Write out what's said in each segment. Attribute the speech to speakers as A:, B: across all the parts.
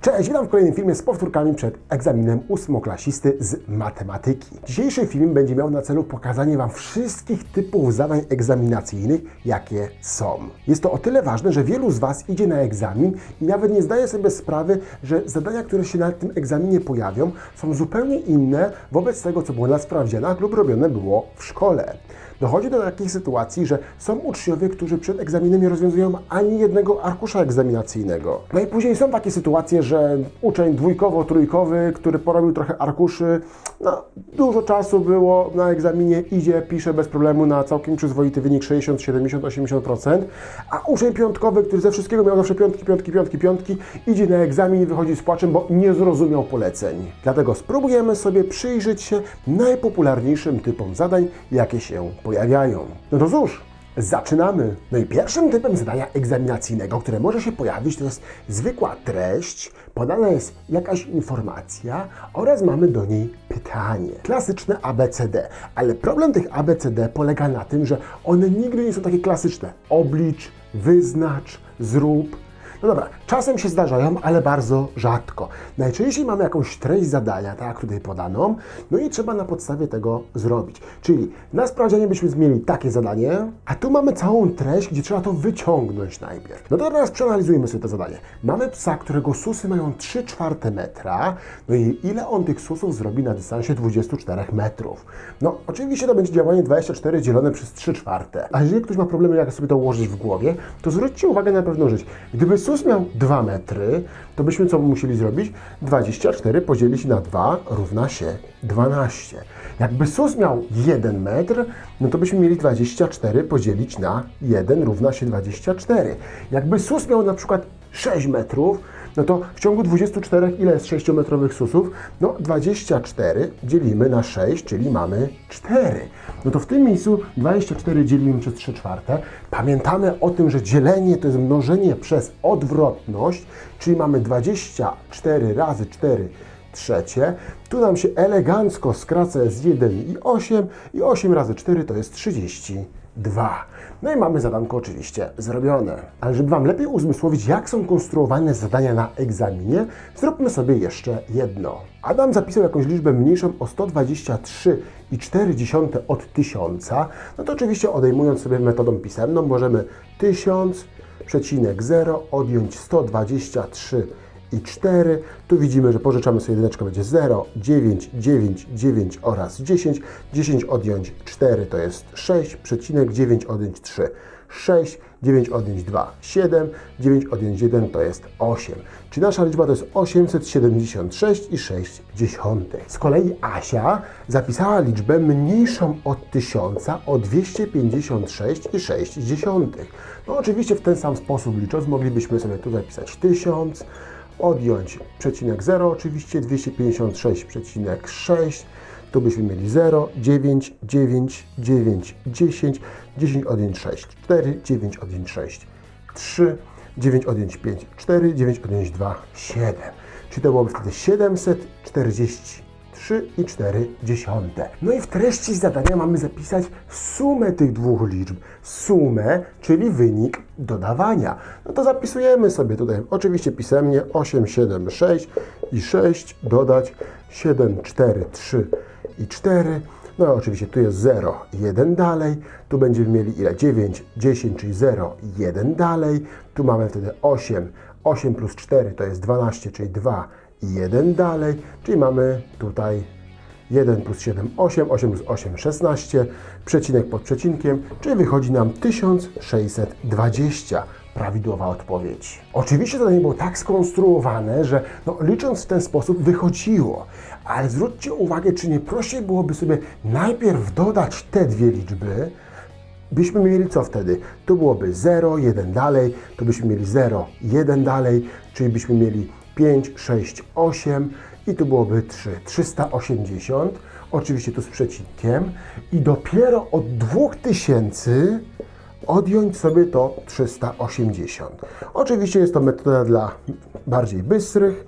A: Cześć, witam w kolejnym filmie z powtórkami przed egzaminem ósmoklasisty z matematyki. Dzisiejszy film będzie miał na celu pokazanie Wam wszystkich typów zadań egzaminacyjnych, jakie są. Jest to o tyle ważne, że wielu z Was idzie na egzamin i nawet nie zdaje sobie sprawy, że zadania, które się na tym egzaminie pojawią, są zupełnie inne wobec tego, co było na sprawdzianach lub robione było w szkole. Dochodzi do takich sytuacji, że są uczniowie, którzy przed egzaminem nie rozwiązują ani jednego arkusza egzaminacyjnego. No i później są takie sytuacje, że uczeń dwójkowo-trójkowy, który porobił trochę arkuszy, no, dużo czasu było na egzaminie, idzie, pisze bez problemu na całkiem przyzwoity wynik 60, 70, 80%, a uczeń piątkowy, który ze wszystkiego miał zawsze piątki, piątki, piątki, piątki, idzie na egzamin i wychodzi z płaczem, bo nie zrozumiał poleceń. Dlatego spróbujemy sobie przyjrzeć się najpopularniejszym typom zadań, jakie się pojawiają. No to cóż, zaczynamy. No i pierwszym typem zadania egzaminacyjnego, które może się pojawić, to jest zwykła treść, podana jest jakaś informacja oraz mamy do niej pytanie. Klasyczne ABCD, ale problem tych ABCD polega na tym, że one nigdy nie są takie klasyczne. Oblicz, wyznacz, zrób. No dobra, czasem się zdarzają, ale bardzo rzadko. Najczęściej mamy jakąś treść zadania, tak tutaj podaną, no i trzeba na podstawie tego zrobić. Czyli na sprawdzianie byśmy mieli takie zadanie, a tu mamy całą treść, gdzie trzeba to wyciągnąć najpierw. No to teraz przeanalizujmy sobie to zadanie. Mamy psa, którego susy mają 3 czwarte metra, no i ile on tych susów zrobi na dystansie 24 metrów? No oczywiście to będzie działanie 24 dzielone przez 3 czwarte. A jeżeli ktoś ma problemy, jak sobie to ułożyć w głowie, to zwróćcie uwagę na pewną rzecz. Gdyby sus miał 2 metry, to byśmy co musieli zrobić? 24 podzielić na 2 równa się 12. Jakby sus miał 1 metr, no to byśmy mieli 24 podzielić na 1 równa się 24. Jakby sus miał na przykład 6 metrów, no to w ciągu 24 ile jest 6-metrowych susów? No 24 dzielimy na 6, czyli mamy 4. No to w tym miejscu 24 dzielimy przez 3 czwarte. Pamiętamy o tym, że dzielenie to jest mnożenie przez odwrotność, czyli mamy 24 razy 4 trzecie. Tu nam się elegancko skraca z 1 i 8 i 8 razy 4 to jest 32. No i mamy zadanko oczywiście zrobione. Ale żeby Wam lepiej uzmysłowić, jak są konstruowane zadania na egzaminie, zróbmy sobie jeszcze jedno. Adam zapisał jakąś liczbę mniejszą o 123,4 od 1000. No to oczywiście odejmując sobie metodą pisemną, możemy 1000,0 odjąć 123 i 4. Tu widzimy, że pożyczamy sobie jedyneczkę, będzie 0, 9, 9, 9 oraz 10. 10 odjąć 4 to jest 6, przecinek 9 odjąć 3, 6, 9 odjąć 2, 7, 9 odjąć 1 to jest 8. Czyli nasza liczba to jest 876 i 6 dziesiątych. Z kolei Asia zapisała liczbę mniejszą od 1000 o 256 i 6 dziesiątych. No oczywiście w ten sam sposób licząc moglibyśmy sobie tu zapisać 1000, odjąć przecinek 0 oczywiście, 256,6 tu byśmy mieli 0, 9, 9, 9, 10, 10 odjąć 6, 4, 9 odjąć 6, 3, 9 odjąć 5, 4, 9 odjąć 2, 7. Czyli to byłoby wtedy 740 3,4. No i w treści zadania mamy zapisać sumę tych dwóch liczb. Sumę, czyli wynik dodawania. No to zapisujemy sobie tutaj oczywiście pisemnie 8, 7, 6 i 6 dodać 7, 4, 3 i 4. No i oczywiście tu jest 0, 1 dalej, tu będziemy mieli ile? 9, 10, czyli 0, 1 dalej, tu mamy wtedy 8, 8 plus 4 to jest 12, czyli 2, 1 dalej. Czyli mamy tutaj 1 plus 7, 8, 8 plus 8, 16, przecinek pod przecinkiem, czyli wychodzi nam 1620. Prawidłowa odpowiedź. Oczywiście zadanie było tak skonstruowane, że no, licząc w ten sposób wychodziło. Ale zwróćcie uwagę, czy nie prościej byłoby sobie najpierw dodać te dwie liczby, byśmy mieli co wtedy? Tu byłoby 0, 1 dalej, tu byśmy mieli 0, 1 dalej, czyli byśmy mieli 5, 6, 8 i tu byłoby 3, 380, oczywiście tu z przecinkiem i dopiero od 2000 odjąć sobie to 380. Oczywiście jest to metoda dla bardziej bystrych,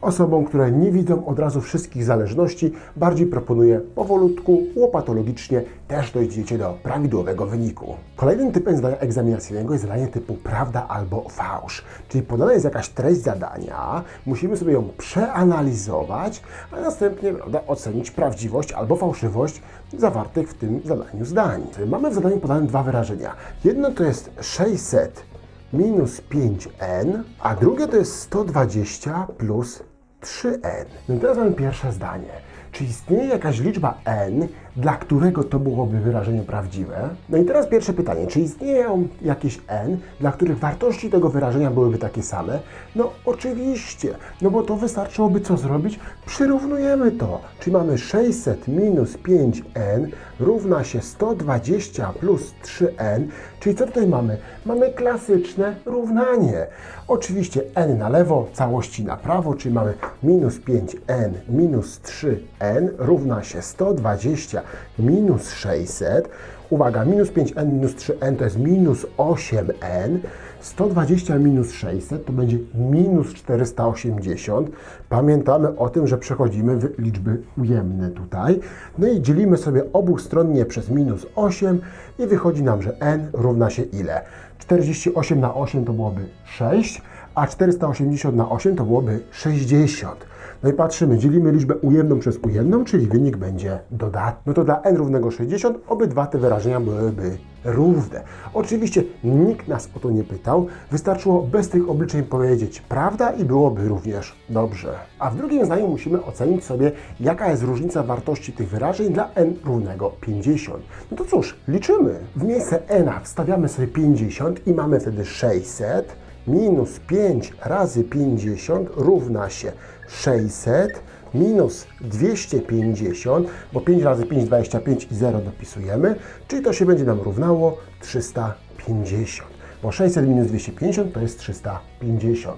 A: Osobom, które nie widzą od razu wszystkich zależności, bardziej proponuję powolutku, łopatologicznie też dojdziecie do prawidłowego wyniku. Kolejnym typem zadania egzaminacyjnego jest zadanie typu prawda albo fałsz. Czyli podana jest jakaś treść zadania, musimy sobie ją przeanalizować, a następnie prawda, ocenić prawdziwość albo fałszywość zawartych w tym zadaniu zdań. Mamy w zadaniu podane dwa wyrażenia. Jedno to jest 600 minus 5n, a drugie to jest 120 plus 3n. No i teraz mamy pierwsze zdanie. Czy istnieje jakaś liczba n, dla którego to byłoby wyrażenie prawdziwe? No i teraz pierwsze pytanie. Czy istnieją jakieś n, dla których wartości tego wyrażenia byłyby takie same? No oczywiście, no bo to wystarczyłoby co zrobić? Przyrównujemy to. Czyli mamy 600 minus 5n równa się 120 plus 3n, czyli co tutaj mamy? Mamy klasyczne równanie. Oczywiście n na lewo, całości na prawo, czyli mamy minus 5n minus 3n równa się 120 minus 600. Uwaga, minus 5n minus 3n to jest minus 8n. 120 minus 600 to będzie minus 480. Pamiętamy o tym, że przechodzimy w liczby ujemne tutaj. No i dzielimy sobie obustronnie przez minus 8 i wychodzi nam, że n równa się ile? 48 na 8 to byłoby 6, a 480 na 8 to byłoby 60. No i patrzymy, dzielimy liczbę ujemną przez ujemną, czyli wynik będzie dodatni. No to dla n równego 60 obydwa te wyrażenia byłyby równe. Oczywiście nikt nas o to nie pytał, wystarczyło bez tych obliczeń powiedzieć prawda i byłoby również dobrze. A w drugim zdaniu musimy ocenić sobie, jaka jest różnica wartości tych wyrażeń dla n równego 50. No to cóż, liczymy. W miejsce n wstawiamy sobie 50 i mamy wtedy 600 minus 5 razy 50 równa się 600 minus 250, bo 5 razy 5, 25 i 0 dopisujemy, czyli to się będzie nam równało 350, bo 600 minus 250 to jest 350.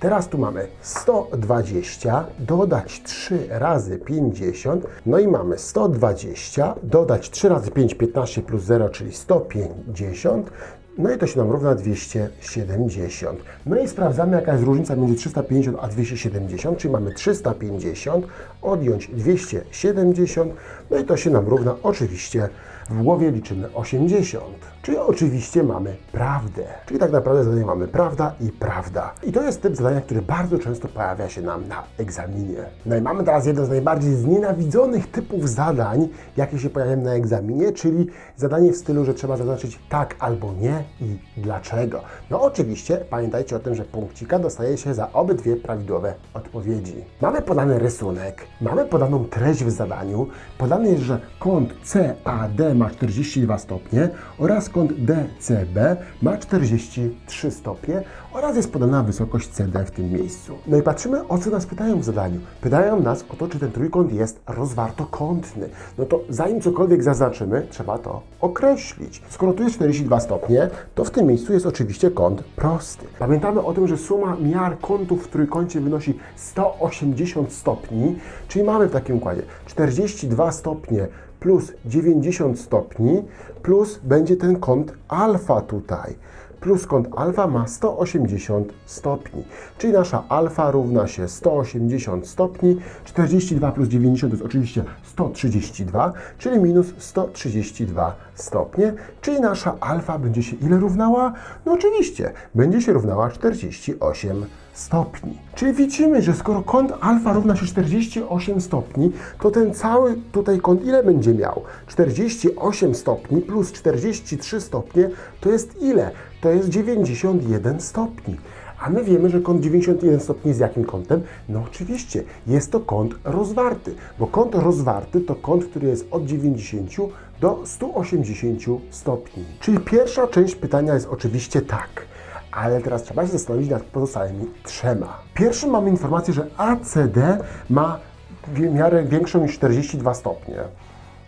A: Teraz tu mamy 120, dodać 3 razy 50, no i mamy 120, dodać 3 razy 5, 15 plus 0, czyli 150, no i to się nam równa 270. No i sprawdzamy, jaka jest różnica między 350 a 270, czyli mamy 350, odjąć 270, no i to się nam równa oczywiście, w głowie liczymy 80. Czyli oczywiście mamy prawdę. Czyli tak naprawdę zadanie mamy prawda i prawda. I to jest typ zadania, który bardzo często pojawia się nam na egzaminie. No i mamy teraz jeden z najbardziej znienawidzonych typów zadań, jakie się pojawiają na egzaminie, czyli zadanie w stylu, że trzeba zaznaczyć tak albo nie i dlaczego. No oczywiście pamiętajcie o tym, że punkcika dostaje się za obydwie prawidłowe odpowiedzi. Mamy podany rysunek, mamy podaną treść w zadaniu, podane jest, że kąt CAD ma 42 stopnie oraz kąt DCB ma 43 stopnie oraz jest podana wysokość CD w tym miejscu. No i patrzymy, o co nas pytają w zadaniu. Pytają nas o to, czy ten trójkąt jest rozwartokątny. No to zanim cokolwiek zaznaczymy, trzeba to określić. Skoro tu jest 42 stopnie, to w tym miejscu jest oczywiście kąt prosty. Pamiętamy o tym, że suma miar kątów w trójkącie wynosi 180 stopni, czyli mamy w takim układzie 42 stopnie plus 90 stopni, plus będzie ten kąt alfa tutaj. Plus kąt alfa ma 180 stopni, czyli nasza alfa równa się 180 stopni, 42 plus 90 to jest oczywiście 132, czyli minus 132 stopnie, czyli nasza alfa będzie się ile równała? No oczywiście, będzie się równała 48 stopni. Czyli widzimy, że skoro kąt alfa równa się 48 stopni, to ten cały tutaj kąt ile będzie miał? 48 stopni plus 43 stopnie to jest ile? To jest 91 stopni. A my wiemy, że kąt 91 stopni jest jakim kątem? No oczywiście, jest to kąt rozwarty, bo kąt rozwarty to kąt, który jest od 90 do 180 stopni. Czyli pierwsza część pytania jest oczywiście tak. Ale teraz trzeba się zastanowić nad pozostałymi trzema. Pierwszym mamy informację, że ACD ma miarę większą niż 42 stopnie.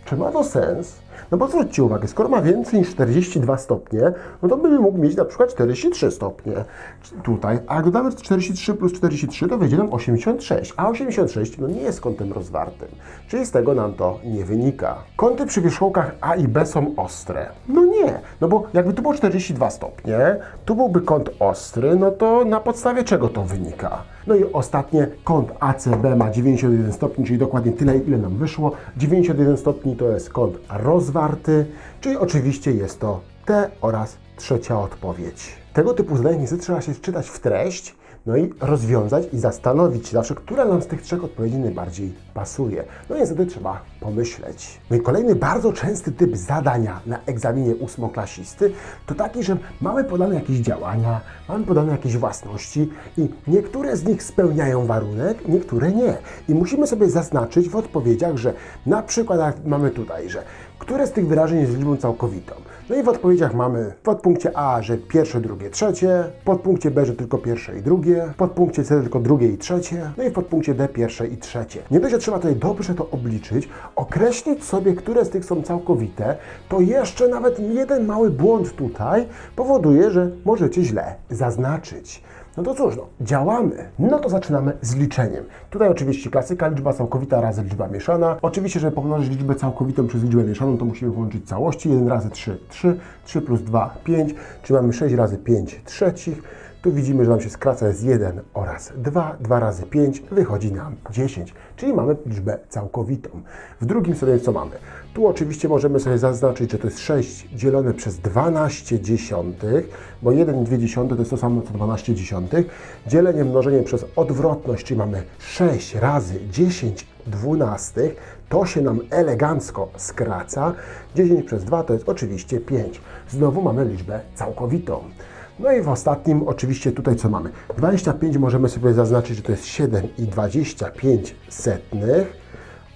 A: Czy ma to sens? No bo zwróćcie uwagę, skoro ma więcej niż 42 stopnie, no to by mógł mieć na przykład 43 stopnie tutaj, a jak dodamy 43 plus 43, to wyjdzie nam 86, a 86 no nie jest kątem rozwartym, czyli z tego nam to nie wynika. Kąty przy wierzchołkach A i B są ostre. No nie, no bo jakby tu było 42 stopnie, tu byłby kąt ostry, no to na podstawie czego to wynika? No i ostatnie, kąt ACB ma 91 stopni, czyli dokładnie tyle, ile nam wyszło. 91 stopni to jest kąt rozwarty, czyli oczywiście jest to T oraz trzecia odpowiedź. Tego typu zadania niestety trzeba się wczytać w treść, no i rozwiązać i zastanowić się zawsze, która nam z tych trzech odpowiedzi najbardziej pasuje. No i niestety trzeba pomyśleć. No i kolejny bardzo częsty typ zadania na egzaminie ósmoklasisty to taki, że mamy podane jakieś działania, mamy podane jakieś własności i niektóre z nich spełniają warunek, niektóre nie. I musimy sobie zaznaczyć w odpowiedziach, że na przykład mamy tutaj, że które z tych wyrażeń jest liczbą całkowitą. No i w odpowiedziach mamy w podpunkcie A, że pierwsze, drugie, trzecie, w podpunkcie B, że tylko pierwsze i drugie, w podpunkcie C tylko drugie i trzecie, no i w podpunkcie D pierwsze i trzecie. Nie dość, że trzeba tutaj dobrze to obliczyć, określić sobie, które z tych są całkowite, to jeszcze nawet jeden mały błąd tutaj powoduje, że możecie źle zaznaczyć. No to cóż, no, działamy. No to zaczynamy z liczeniem. Tutaj oczywiście klasyka, liczba całkowita razy liczba mieszana. Oczywiście, żeby pomnożyć liczbę całkowitą przez liczbę mieszaną, to musimy połączyć całości. 1 razy 3, 3, 3 plus 2, 5, czyli mamy 6 razy 5 trzecich. Tu widzimy, że nam się skraca jest 1 oraz 2, 2 razy 5, wychodzi nam 10, czyli mamy liczbę całkowitą. W drugim sobie co mamy? Tu oczywiście możemy sobie zaznaczyć, że to jest 6 dzielone przez 12 dziesiątych, bo 1 i 2 dziesiąte to jest to samo co 12 dziesiątych. Dzielenie mnożenie przez odwrotność, czyli mamy 6 razy 10 dwunastych, to się nam elegancko skraca. 10 przez 2 to jest oczywiście 5. Znowu mamy liczbę całkowitą. No i w ostatnim, oczywiście tutaj co mamy? 25 możemy sobie zaznaczyć, że to jest 7 i 25 setnych.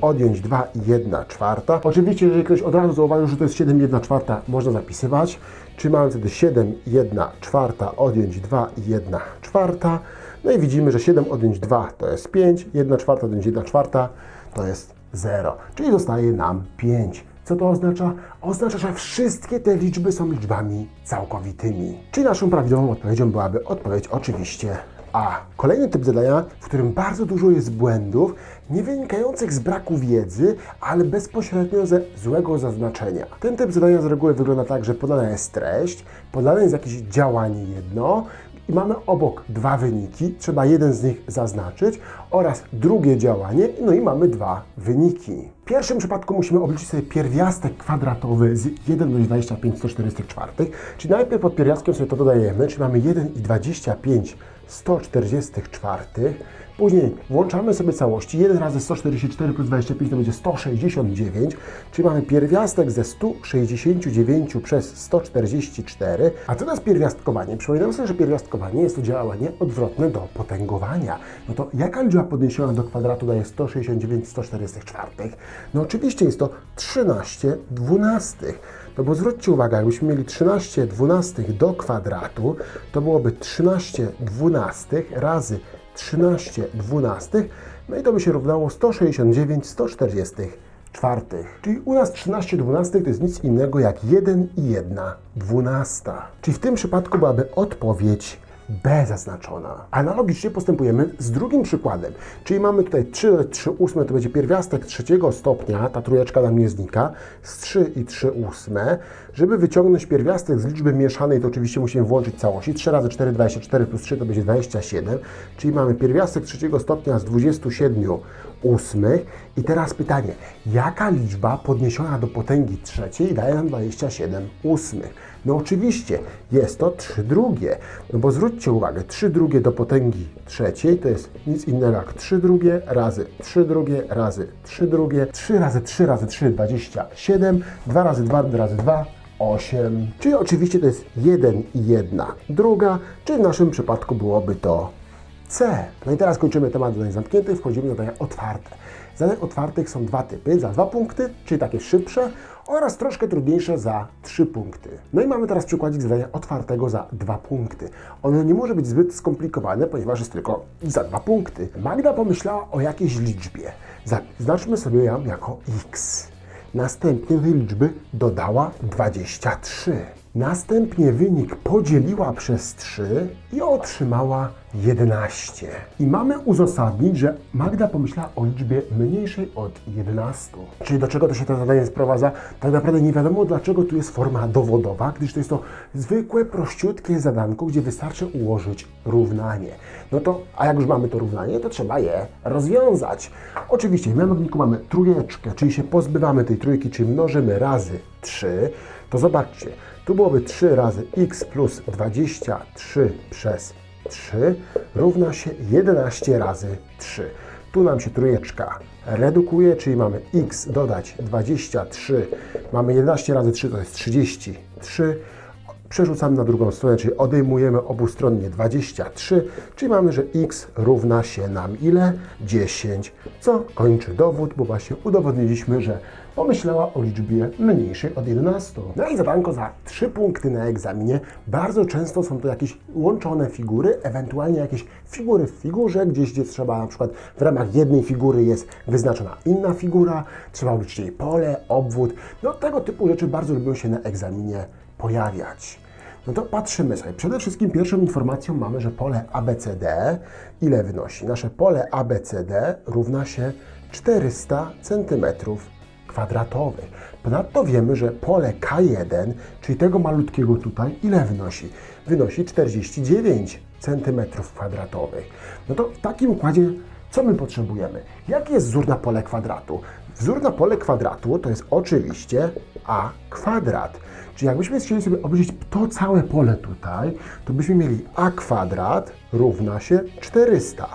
A: Odjąć 2 i 1 czwarta. Oczywiście, jeżeli ktoś od razu zauważył, że to jest 7 i 1 czwarta, można zapisywać. Czyli mamy wtedy 7 i 1 czwarta, odjąć 2 i 1 czwarta. No i widzimy, że 7 odjąć 2 to jest 5, 1 czwarta odjąć 1 czwarta to jest 0. Czyli zostaje nam 5. Co to oznacza? Oznacza, że wszystkie te liczby są liczbami całkowitymi. Czyli naszą prawidłową odpowiedzią byłaby odpowiedź oczywiście A. Kolejny typ zadania, w którym bardzo dużo jest błędów, nie wynikających z braku wiedzy, ale bezpośrednio ze złego zaznaczenia. Ten typ zadania z reguły wygląda tak, że podana jest treść, podane jest jakieś działanie jedno, i mamy obok dwa wyniki, trzeba jeden z nich zaznaczyć oraz drugie działanie, no i mamy dwa wyniki. W pierwszym przypadku musimy obliczyć sobie pierwiastek kwadratowy z 1 do 25 144, czyli najpierw pod pierwiastkiem sobie to dodajemy, czyli mamy 1 i 25 144, Później włączamy sobie całości. 1 razy 144 plus 25 to będzie 169, czyli mamy pierwiastek ze 169 przez 144. A co to jest pierwiastkowanie? Przypominam sobie, że pierwiastkowanie jest to działanie odwrotne do potęgowania. No to jaka liczba podniesiona do kwadratu daje 169 144? No oczywiście jest to 13 dwunastych. No bo zwróćcie uwagę, jakbyśmy mieli 13 dwunastych do kwadratu, to byłoby 13 dwunastych razy 13 dwunastych, no i to by się równało 169 144. Czyli u nas 13 dwunastych to jest nic innego jak 1 i 1 dwunasta. Czyli w tym przypadku byłaby odpowiedź B zaznaczona. Analogicznie postępujemy z drugim przykładem. Czyli mamy tutaj 3, 3 ósme, to będzie pierwiastek trzeciego stopnia, ta trójeczka nam nie znika, z 3 i 3 ósme. Żeby wyciągnąć pierwiastek z liczby mieszanej, to oczywiście musimy włączyć całości. 3 razy 4, 24 plus 3 to będzie 27. Czyli mamy pierwiastek trzeciego stopnia z 27 ósmych. I teraz pytanie, jaka liczba podniesiona do potęgi trzeciej daje nam 27 ósmych? No oczywiście, jest to 3 drugie. No bo zwróćcie uwagę, 3 drugie do potęgi trzeciej to jest nic innego jak 3 drugie razy 3 drugie razy 3 drugie. 3 razy 3 razy 3, 27. 2 razy 2 razy 2, 8. Czyli oczywiście to jest 1 i 1 druga, czyli w naszym przypadku byłoby to C. No i teraz kończymy temat zadań zamkniętych, wchodzimy do zadania otwarte. Zadań otwartych są dwa typy, za dwa punkty, czyli takie szybsze oraz troszkę trudniejsze za trzy punkty. No i mamy teraz przykładzik zadania otwartego za dwa punkty. Ono nie może być zbyt skomplikowane, ponieważ jest tylko za dwa punkty. Magda pomyślała o jakiejś liczbie. Zaznaczmy sobie ją jako x. Następnie do liczby dodała 23. Następnie wynik podzieliła przez 3 i otrzymała 11. I mamy uzasadnić, że Magda pomyślała o liczbie mniejszej od 11. Czyli do czego to się to zadanie sprowadza? Tak naprawdę nie wiadomo, dlaczego tu jest forma dowodowa, gdyż to jest to zwykłe, prościutkie zadanko, gdzie wystarczy ułożyć równanie. No to, a jak już mamy to równanie, to trzeba je rozwiązać. Oczywiście w mianowniku mamy trójeczkę, czyli się pozbywamy tej trójki, czyli mnożymy razy 3. To zobaczcie, tu byłoby 3 razy x plus 23 przez 3 równa się 11 razy 3. Tu nam się trójeczka redukuje, czyli mamy x dodać 23, mamy 11 razy 3 to jest 33. Przerzucamy na drugą stronę, czyli odejmujemy obustronnie 23, czyli mamy, że x równa się nam ile? 10, co kończy dowód, bo właśnie udowodniliśmy, że pomyślała o liczbie mniejszej od 11. No i zadanko za 3 punkty na egzaminie. Bardzo często są to jakieś łączone figury, ewentualnie jakieś figury w figurze, gdzieś gdzie trzeba na przykład w ramach jednej figury jest wyznaczona inna figura, trzeba obliczyć jej pole, obwód. No tego typu rzeczy bardzo lubią się na egzaminie pojawiać. No to patrzymy sobie. Przede wszystkim pierwszą informacją mamy, że pole ABCD ile wynosi? Nasze pole ABCD równa się 400 cm kwadratowych. Ponadto wiemy, że pole K1, czyli tego malutkiego tutaj, ile wynosi? Wynosi 49 cm kwadratowych. No to w takim układzie co my potrzebujemy? Jaki jest wzór na pole kwadratu? Wzór na pole kwadratu to jest oczywiście a kwadrat. Czyli jakbyśmy chcieli sobie obliczyć to całe pole tutaj, to byśmy mieli a kwadrat równa się 400.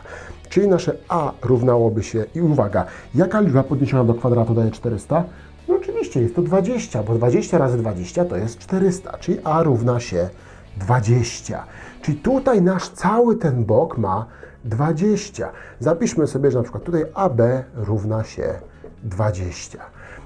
A: Czyli nasze a równałoby się, i uwaga, jaka liczba podniesiona do kwadratu daje 400? No oczywiście jest to 20, bo 20 razy 20 to jest 400, czyli a równa się 20. Czyli tutaj nasz cały ten bok ma 20. Zapiszmy sobie, że na przykład tutaj AB równa się 20.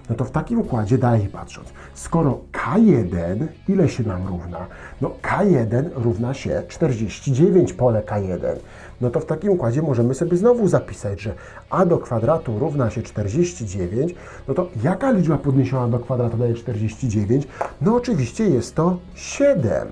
A: No to w takim układzie dalej patrząc, skoro K1 ile się nam równa? No K1 równa się 49 pole K1. No to w takim układzie możemy sobie znowu zapisać, że A do kwadratu równa się 49. No to jaka liczba podniesiona do kwadratu daje 49? No oczywiście jest to 7.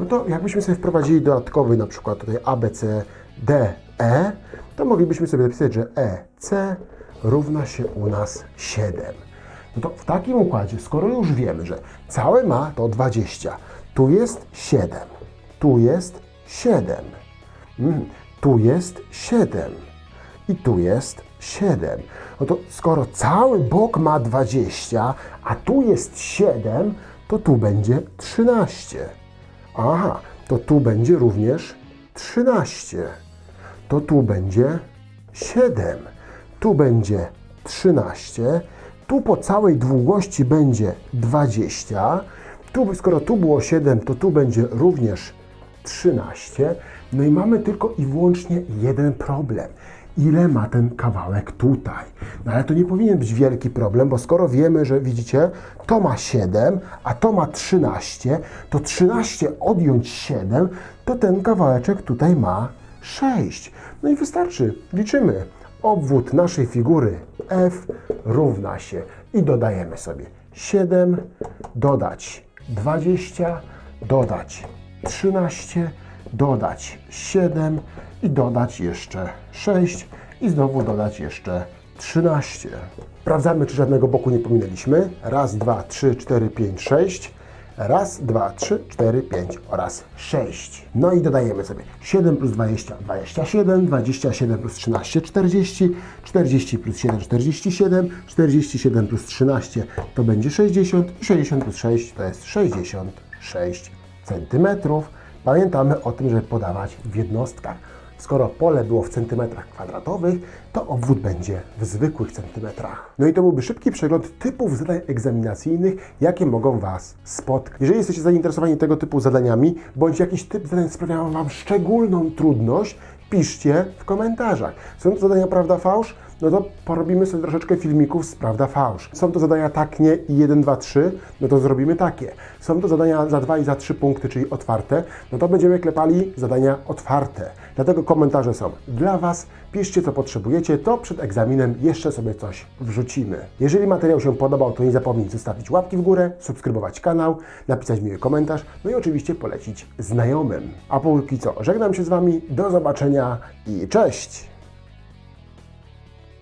A: No to jakbyśmy sobie wprowadzili dodatkowy na przykład tutaj A, B, C, D, E, to moglibyśmy sobie zapisać, że E, C równa się u nas 7. No to w takim układzie, skoro już wiemy, że całe ma to 20, tu jest 7, tu jest 7, mm, tu jest 7 i tu jest 7. No to skoro cały bok ma 20, a tu jest 7, to tu będzie 13. Aha, to tu będzie również 13. To tu będzie 7. Tu będzie 13. Tu po całej długości będzie 20. Tu, skoro tu było 7, to tu będzie również 13. No i mamy tylko i wyłącznie jeden problem. Ile ma ten kawałek tutaj? No ale to nie powinien być wielki problem, bo skoro wiemy, że widzicie, to ma 7, a to ma 13, to 13 odjąć 7, to ten kawałeczek tutaj ma 6. No i wystarczy. Liczymy. Obwód naszej figury F równa się i dodajemy sobie 7, dodać 20, dodać 13, dodać 7 i dodać jeszcze 6 i znowu dodać jeszcze 13. Sprawdzamy, czy żadnego boku nie pominęliśmy. Raz, dwa, trzy, cztery, pięć, sześć. Raz, dwa, trzy, cztery, pięć oraz sześć. No i dodajemy sobie 7 plus 20, 27, 27 plus 13, 40, 40 plus 7, 47, 47 plus 13 to będzie 60 i 60 plus 6 to jest 66 centymetrów. Pamiętamy o tym, żeby podawać w jednostkach. Skoro pole było w centymetrach kwadratowych, to obwód będzie w zwykłych centymetrach. No i to byłby szybki przegląd typów zadań egzaminacyjnych, jakie mogą Was spotkać. Jeżeli jesteście zainteresowani tego typu zadaniami, bądź jakiś typ zadań sprawia Wam szczególną trudność, piszcie w komentarzach. Są to zadania prawda-fałsz? No to porobimy sobie troszeczkę filmików z prawda fałsz. Są to zadania tak, nie i 1, 2, 3, no to zrobimy takie. Są to zadania za 2 i za 3 punkty, czyli otwarte, no to będziemy klepali zadania otwarte. Dlatego komentarze są dla Was. Piszcie co potrzebujecie, to przed egzaminem jeszcze sobie coś wrzucimy. Jeżeli materiał się podobał, to nie zapomnij zostawić łapki w górę, subskrybować kanał, napisać miły komentarz, no i oczywiście polecić znajomym. A póki co, żegnam się z Wami, do zobaczenia i cześć!